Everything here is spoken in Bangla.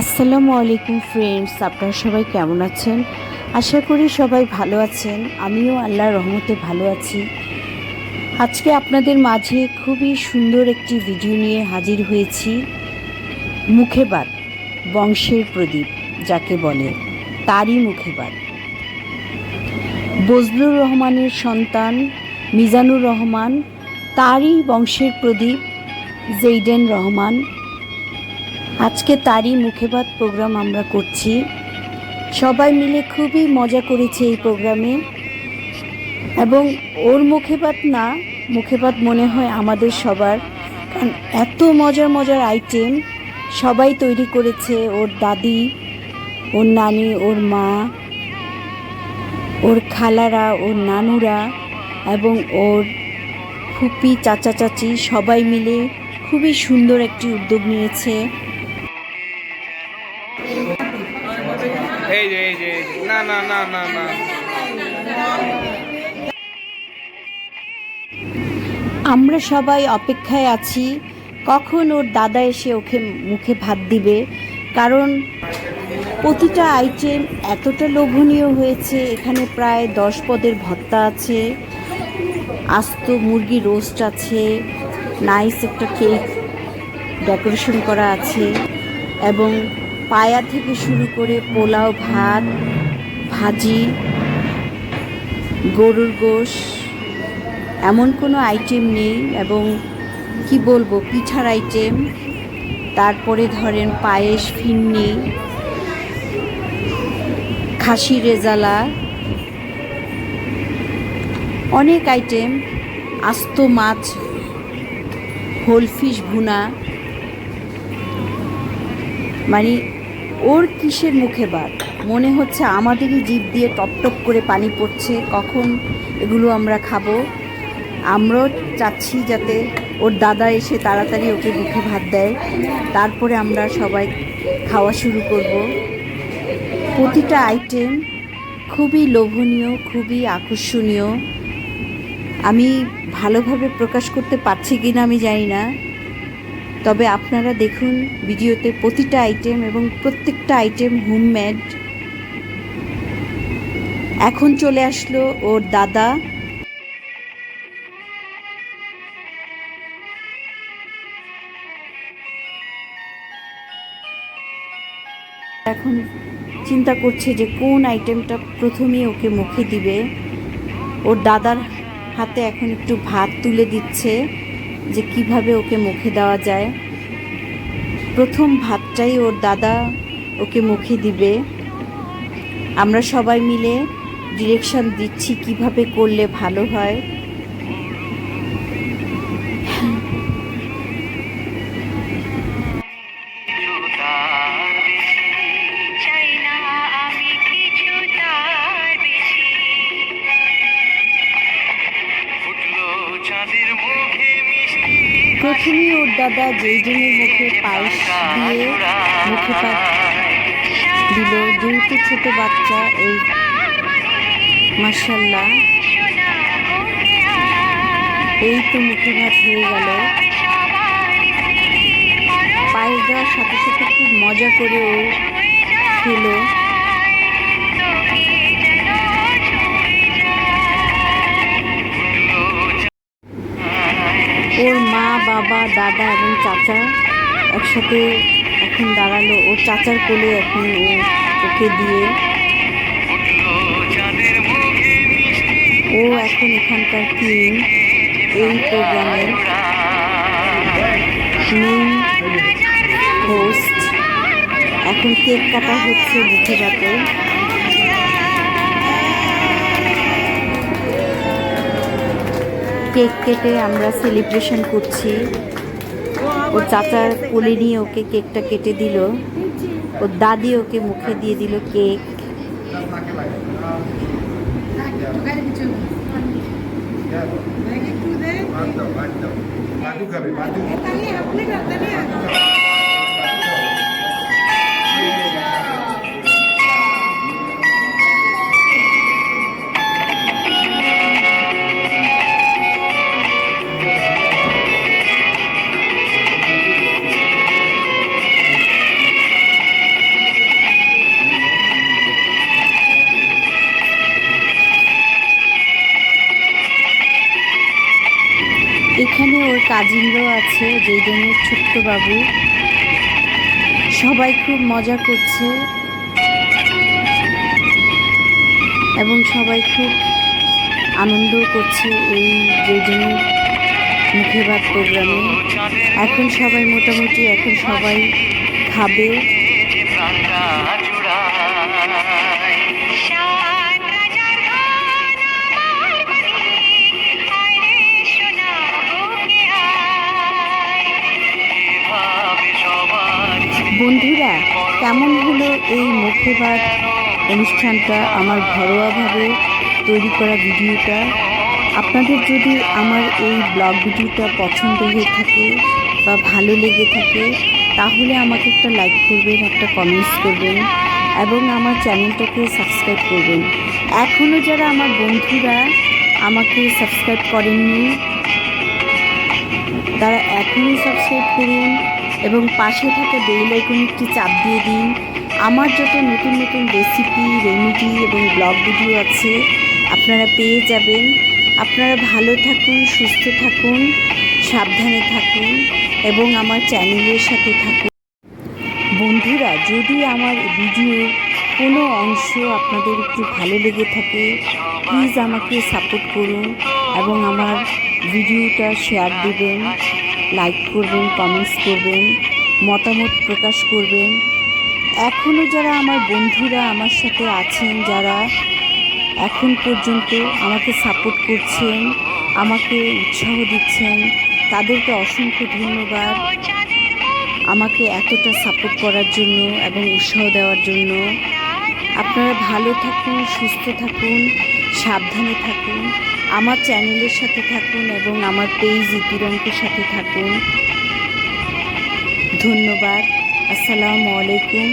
আসসালামু আলাইকুম ফ্রেন্ডস, আপনারা সবাই কেমন আছেন? আশা করি সবাই ভালো আছেন। আমিও আল্লাহর রহমতে ভালো আছি। আজকে আপনাদের মাঝে খুবই সুন্দর একটি ভিডিও নিয়ে হাজির হয়েছি। মুখেবাদ বংশের প্রদীপ, যাকে বলে তারই মুখেবাদ বজলুর রহমানের সন্তান, মিজানুর রহমান, তারই বংশের প্রদীপ, জেইডেন রহমান আজকে তারই মুখেবাদ প্রোগ্রাম আমরা করছি। সবাই মিলে খুবই মজা করেছে এই প্রোগ্রামে এবং ওর মুখেবাদ না, মুখেবাদ মনে হয় আমাদের সবার। কারণ এত মজার মজার আইটেম সবাই তৈরি করেছে, ওর দাদি, ওর নানি, ওর মা, ওর খালারা, ওর নানুরা এবং ওর ফুপি, চাচা, চাচি সবাই মিলে খুবই সুন্দর একটি উদ্যোগ নিয়েছে। এই যে এই যে না না না না না। আমরা সবাই অপেক্ষায় আছি, কখন ওর দাদা এসে ওকে মুখে ভাত দিবে? কারণ প্রতিটা আইটেম এতটা লোভনীয় হয়েছে, এখানে প্রায় দশ পদের ভর্তা আছে, আস্ত মুরগি রোস্ট আছে নাইস একটা কেক ডেকোরেশন করা আছে, এবং পায়া থেকে শুরু করে পোলাও, ভাত, ভাজি, গরুর গোশ, এমন কোনো আইটেম নেই এবং কি বলব, পিঠার আইটেম তারপরে ধরেন পায়েস, ফিন্নি খাসি রেজালা, অনেক আইটেম আস্ত মাছ, হোল ফিশ ভুনা। মানে ওর কিসের মুখে বাদ মনে হচ্ছে আমাদেরই জিভ দিয়ে টপ টপ করে পানি পড়ছে। কখন এগুলো আমরা খাব? আমরাও চাচ্ছি যাতে ওর দাদা এসে তাড়াতাড়ি ওকে মুখে ভাত দেয়। তারপরে আমরা সবাই খাওয়া শুরু করব। প্রতিটা আইটেম খুবই লোভনীয়, খুবই আকর্ষণীয়। আমি ভালোভাবে প্রকাশ করতে পারছি কি না আমি জানি না। তবে আপনারা দেখুন ভিডিওতে প্রতিটা আইটেম এবং প্রত্যেকটা আইটেম হোমমেড এখন চলে আসলো ওর দাদা। এখন চিন্তা করছে যে কোন আইটেমটা প্রথমে ওকে মুখে দিবে। ওর দাদার হাতে এখন একটু ভাত তুলে দিচ্ছে। যে কীভাবে ওকে মুখে দেওয়া যায়। প্রথম ভাতটাই ওর দাদা ওকে মুখে দিবে। আমরা সবাই মিলে ডিরেকশন দিচ্ছি কীভাবে করলে ভালো হয়। প্রথমেই ওর দাদা যেই জনের মুখে পায়েস দিয়ে মুখে পাত দিল, যেহেতু ছোট বাচ্চা, এই আয় এই তো মুখে ভাত হয়ে গেল। পায়েস দেওয়ার সাথে সাথে খুব মজা করে ও খেলো। বাবা, দাদা এবং চাচা একসাথে এখন দাঁড়াল। ও চাচার কোলে এখন ওকে দিয়ে ও এখন এখানকার কিং এই প্রোগ্রামের হোস্ট এখন কেক কাটা হচ্ছে বুকে রাতে কেক কেটে আমরা সেলিব্রেশন করছি। ওর চাচার কোলে নিয়ে ওকে কেকটা কেটে দিল। ওর দাদি ওকে মুখে দিয়ে দিল কেক। বাদু খাবে বাদু। কাজিনরাও আছে জন্য ছোট্ট বাবু সবাই খুব মজা করছে। এবং সবাই খুব আনন্দ করছে এই যেদিন মুখে ভাত প্রোগ্রামে। এখন সবাই মোটামুটি, এখন সবাই খাবে। কেমন হলো এই ভাত অনুষ্ঠানটা আমার ঘরোয়াভাবে তৈরি করা ভিডিওটা। আপনাদের যদি আমার এই ব্লগ ভিডিওটা পছন্দ হয়ে থাকে বা ভালো লেগে থাকে, তাহলে আমাকে একটা লাইক করবেন, একটা কমেন্টস করবেন এবং আমার চ্যানেলটাকে সাবস্ক্রাইব করবেন। এখনও যারা আমার বন্ধুরা আমাকে সাবস্ক্রাইব করেননি, তারা এখনই সাবস্ক্রাইব করুন। এবং পাশে থাকা বেল আইকনটি চাপ দিয়ে দিন। আমার যত নতুন নতুন রেসিপি রেমিডি এবং ব্লগ ভিডিও আছে, আপনারা পেয়ে যাবেন। আপনারা ভালো থাকুন, সুস্থ থাকুন, সাবধানে থাকুন এবং আমার চ্যানেলের সাথে থাকুন। বন্ধুরা, যদি আমার ভিডিওর কোনো অংশ আপনাদের একটু ভালো লেগে থাকে প্লিজ আমাকে সাপোর্ট করুন এবং আমার ভিডিওটা শেয়ার দেবেন। লাইক করবেন কমেন্টস করবেন, মতামত প্রকাশ করবেন। এখনও যারা আমার বন্ধুরা আমার সাথে আছেন, যারা এখন পর্যন্ত আমাকে সাপোর্ট করছেন, আমাকে উৎসাহ দিচ্ছেন, তাদেরকে অসংখ্য ধন্যবাদ। আমাকে এতটা সাপোর্ট করার জন্য এবং উৎসাহ দেওয়ার জন্য। আপনারা ভালো থাকুন, সুস্থ থাকুন, সাবধানে থাকুন। আমার চ্যানেলের সাথে থাকুন এবং আমার পেজ ইতিরঙ্কের সাথে থাকুন। ধন্যবাদ। আসসালামু আলাইকুম।